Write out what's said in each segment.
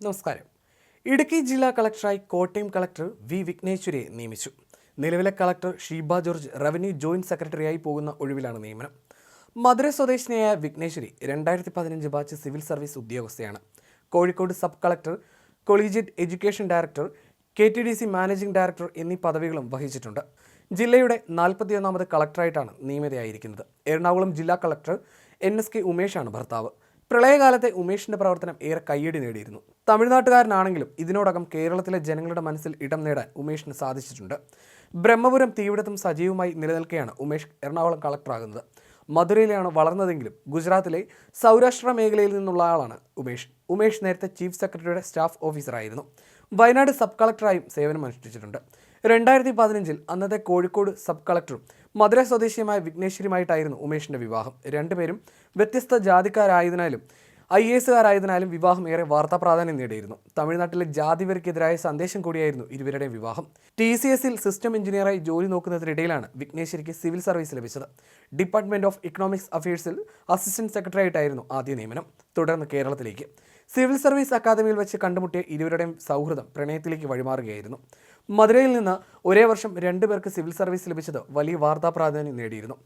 നമസ്കാരം. ഇടുക്കി ജില്ലാ കളക്ടറായി കോട്ടയം കളക്ടർ വി വിഘ്നേശ്വരിയെ നിയമിച്ചു. നിലവിലെ collector Sheeba George revenue joint സെക്രട്ടറിയായി പോകുന്ന ഒഴിവിലാണ് നിയമനം. മധുര സ്വദേശിനിയായ വിഘ്നേശ്വരി രണ്ടായിരത്തി പതിനഞ്ച് batch civil service ഉദ്യോഗസ്ഥയാണ്. Kozhikode sub collector collegiate education director K T D C managing director എന്നീ പദവികളും വഹിച്ചിട്ടുണ്ട്. ജില്ലയുടെ നാൽപ്പത്തിയൊന്നാമത് കളക്ടറായിട്ടാണ് നിയമിതയായിരിക്കുന്നത്. എറണാകുളം ജില്ലാ കളക്ടർ എൻ എസ് കെ ഉമേഷാണ് ഭർത്താവ്. പ്രളയകാലത്തെ ഉമേഷിന്റെ പ്രവർത്തനം ഏറെ കയ്യടി നേടിയിരുന്നു. തമിഴ്നാട്ടുകാരനാണെങ്കിലും ഇതിനോടകം കേരളത്തിലെ ജനങ്ങളുടെ മനസ്സിൽ ഇടം നേടാൻ ഉമേഷിന് സാധിച്ചിട്ടുണ്ട്. ബ്രഹ്മപുരം തീവിടത്തും സജീവമായി നിലനിൽക്കെയാണ് ഉമേഷ് എറണാകുളം കളക്ടറാകുന്നത്. മധുരയിലാണ് വളർന്നതെങ്കിലും ഗുജറാത്തിലെ സൗരാഷ്ട്ര മേഖലയിൽ നിന്നുള്ള ആളാണ് ഉമേഷ്. ഉമേഷ് നേരത്തെ ചീഫ് സെക്രട്ടറിയുടെ സ്റ്റാഫ് ഓഫീസറായിരുന്നു. വയനാട് സബ് കളക്ടറായും സേവനമനുഷ്ഠിച്ചിട്ടുണ്ട്. രണ്ടായിരത്തി പതിനഞ്ചിൽ അന്നത്തെ കോഴിക്കോട് സബ് കളക്ടറും മധുര സ്വദേശിയുമായ വിഘ്നേശ്വരിയുമായിട്ടായിരുന്നു ഉമേഷിന്റെ വിവാഹം. രണ്ടുപേരും വ്യത്യസ്ത ജാതിക്കാരായതിനാലും ഐ എസുകാരായതിനാലും വിവാഹം ഏറെ വാർത്താ പ്രാധാന്യം നേടിയിരുന്നു. തമിഴ്നാട്ടിലെ ജാതിവർക്കെതിരായ സന്ദേശം കൂടിയായിരുന്നു ഇരുവരുടെയും വിവാഹം. ടി സി എസിൽ സിസ്റ്റം എഞ്ചിനീയറായി ജോലി നോക്കുന്നതിനിടയിലാണ് വിഘ്നേശ്വരിക്ക് സിവിൽ സർവീസ് ലഭിച്ചത്. ഡിപ്പാർട്ട്മെന്റ് ഓഫ് ഇക്കണോമിക്സ് അഫയേഴ്സിൽ അസിസ്റ്റന്റ് സെക്രട്ടറി ആയിട്ടായിരുന്നു ആദ്യ നിയമനം. തുടർന്ന് കേരളത്തിലേക്ക്. സിവിൽ സർവീസ് അക്കാദമിയിൽ വെച്ച് കണ്ടുമുട്ടിയ ഇരുവരുടെയും സൗഹൃദം പ്രണയത്തിലേക്ക് വഴിമാറുകയായിരുന്നു. മധുരയിൽ നിന്ന് ഒരേ വർഷം രണ്ടുപേർക്ക് സിവിൽ സർവീസ് ലഭിച്ചത് വലിയ വാർത്താ പ്രാധാന്യം നേടിയിരുന്നു.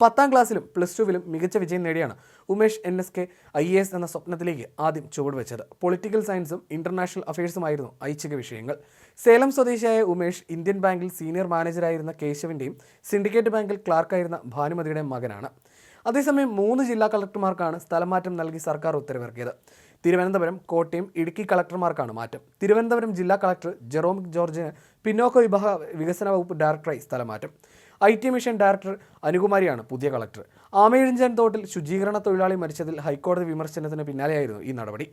പത്താം ക്ലാസ്സിലും പ്ലസ് ടുവിലും മികച്ച വിജയം നേടിയാണ് Umesh N S K I A S എന്ന സ്വപ്നത്തിലേക്ക് ആദ്യം ചുവടുവെച്ചത് പൊളിറ്റിക്കൽ സയൻസും ഇന്റർനാഷണൽ അഫയേഴ്സുമായിരുന്നു ഐച്ഛിക വിഷയങ്ങൾ. സേലം സ്വദേശിയായ ഉമേഷ് ഇന്ത്യൻ ബാങ്കിൽ സീനിയർ മാനേജറായിരുന്ന കേശവിന്റെയും സിൻഡിക്കേറ്റ് ബാങ്കിൽ ക്ലാർക്കായിരുന്ന ഭാനുമതിയുടെയും മകനാണ്. അതേസമയം മൂന്ന് ജില്ലാ കളക്ടർമാർക്കാണ് സ്ഥലമാറ്റം നൽകി സർക്കാർ ഉത്തരവിറക്കിയത്. തിരുവനന്തപുരം കോട്ടയം ഇടുക്കി കളക്ടർമാർക്കാണ് മാറ്റം. തിരുവനന്തപുരം ജില്ലാ കളക്ടർ ജെറോമിക് ജോർജിന് പിന്നോക്ക വിഭാഗ വികസന വകുപ്പ് ഡയറക്ടറായി സ്ഥലമാറ്റം. ഐ ടി മിഷൻ ഡയറക്ടർ അനുകുമാരിയാണ് പുതിയ കളക്ടർ. ആമയിഴിഞ്ചൻ തോട്ടിൽ ശുചീകരണ തൊഴിലാളി മരിച്ചതിൽ ഹൈക്കോടതി വിമർശനത്തിന് പിന്നാലെയായിരുന്നു ഈ നടപടി.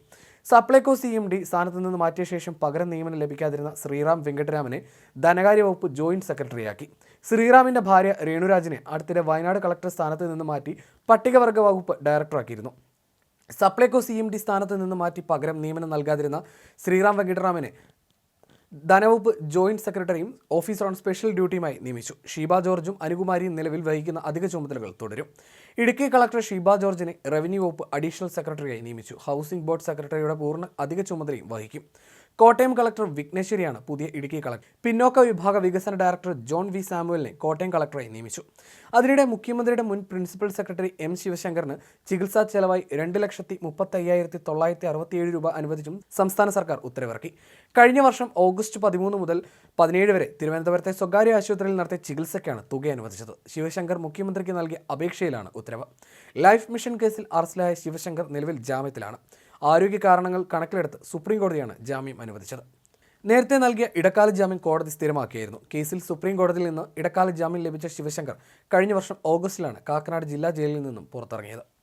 സപ്ലൈകോ സി എം ഡി സ്ഥാനത്ത് നിന്ന് മാറ്റിയ ശേഷം പകരം നിയമനം ലഭിക്കാതിരുന്ന ശ്രീറാം വെങ്കട്ടരാമനെ ധനകാര്യ വകുപ്പ് ജോയിന്റ് സെക്രട്ടറിയാക്കി. ശ്രീറാമിന്റെ ഭാര്യ രേണുരാജിനെ അടുത്തിടെ വയനാട് കളക്ടർ സ്ഥാനത്ത് നിന്ന് മാറ്റി പട്ടികവർഗ വകുപ്പ് ഡയറക്ടറാക്കിയിരുന്നു. സപ്ലൈകോ സി എം ഡി സ്ഥാനത്ത് നിന്ന് മാറ്റി പകരം നിയമനം നൽകാതിരുന്ന ശ്രീറാം വെങ്കിട്ടറാമനെ ധനവകുപ്പ് ജോയിന്റ് സെക്രട്ടറിയും ഓഫീസർ ഓൺ സ്പെഷ്യൽ ഡ്യൂട്ടിയുമായി നിയമിച്ചു. ഷീബ ജോർജും അനുകുമാരിയും നിലവിൽ വഹിക്കുന്ന അധിക ചുമതലകൾ തുടരും. ഇടുക്കി കളക്ടർ ഷീബ ജോർജിനെ റവന്യൂ വകുപ്പ് അഡീഷണൽ സെക്രട്ടറിയായി നിയമിച്ചു. ഹൗസിംഗ് ബോർഡ് സെക്രട്ടറിയുടെ പൂർണ അധിക ചുമതലയും വഹിക്കും. കോട്ടയം കളക്ടർ വിഘ്നേശ്വരിയാണ് പുതിയ ഇടുക്കി കളക്ടർ. പിന്നോക്ക വിഭാഗ വികസന ഡയറക്ടർ ജോൺ വി സാമുവലിനെ കോട്ടയം കളക്ടറായി നിയമിച്ചു. അതിനിടെ മുഖ്യമന്ത്രിയുടെ മുൻ പ്രിൻസിപ്പൽ സെക്രട്ടറി എം ശിവശങ്കറിന് ചികിത്സാ ചെലവായി രണ്ട് ലക്ഷത്തി മുപ്പത്തയ്യായിരത്തി തൊള്ളായിരത്തി അറുപത്തിയേഴ് രൂപ അനുവദിച്ചും സംസ്ഥാന സർക്കാർ ഉത്തരവിറക്കി. കഴിഞ്ഞ വർഷം ഓഗസ്റ്റ് പതിമൂന്ന് മുതൽ പതിനേഴ് വരെ തിരുവനന്തപുരത്തെ സ്വകാര്യ ആശുപത്രിയിൽ നടത്തിയ ചികിത്സയ്ക്കാണ് തുക അനുവദിച്ചത്. ശിവശങ്കർ മുഖ്യമന്ത്രിക്ക് നൽകിയ അപേക്ഷയിലാണ് ഉത്തരവ്. ലൈഫ് മിഷൻ കേസിൽ അറസ്റ്റിലായ ശിവശങ്കർ നിലവിൽ ജാമ്യത്തിലാണ്. ആരോഗ്യ കാരണങ്ങൾ കണക്കിലെടുത്ത് സുപ്രീം കോടതിയാണ് ജാമ്യം അനുവദിച്ചത്. നേരത്തെ നൽകിയ ഇടക്കാല ജാമ്യം കോടതി സ്ഥിരമാക്കിയായിരുന്നു. കേസിൽ സുപ്രീം കോടതിയിൽ നിന്ന് ഇടക്കാല ജാമ്യം ലഭിച്ച ശിവശങ്കർ കഴിഞ്ഞ വർഷം ഓഗസ്റ്റിലാണ് കാക്കനാട് ജില്ലാ ജയിലിൽ നിന്നും പുറത്തിറങ്ങിയത്.